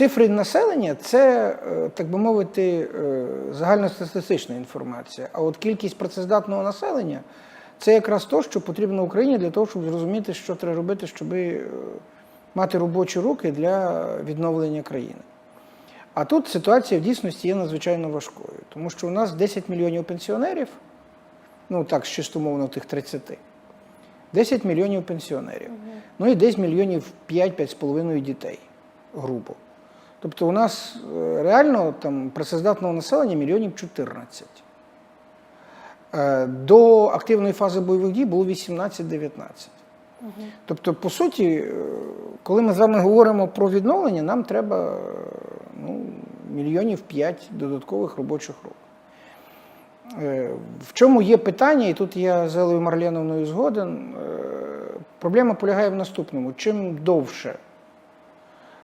Цифри населення це, е, так би мовити, е, загальностатистична інформація. А от кількість працездатного населення це якраз то, що потрібно Україні для того, щоб зрозуміти, що треба робити, щоб е, мати робочі руки для відновлення країни. А тут ситуація в дійсності є надзвичайно важкою, тому що у нас 10 мільйонів пенсіонерів, ну так, чисто мовно тих 30. 10 мільйонів пенсіонерів. Ну і десь мільйонів 5-5,5 дітей, грубо. Тобто у нас е, реально там працездатного населення мільйонів 14. Е, До активної фази бойових дій було 18-19. Тобто, по суті, е, коли ми з вами говоримо про відновлення, нам треба ну, мільйонів 5 додаткових робочих рук. Е, В чому є питання, і тут я з Елею Марленовною згоден. Проблема полягає в наступному: чим довше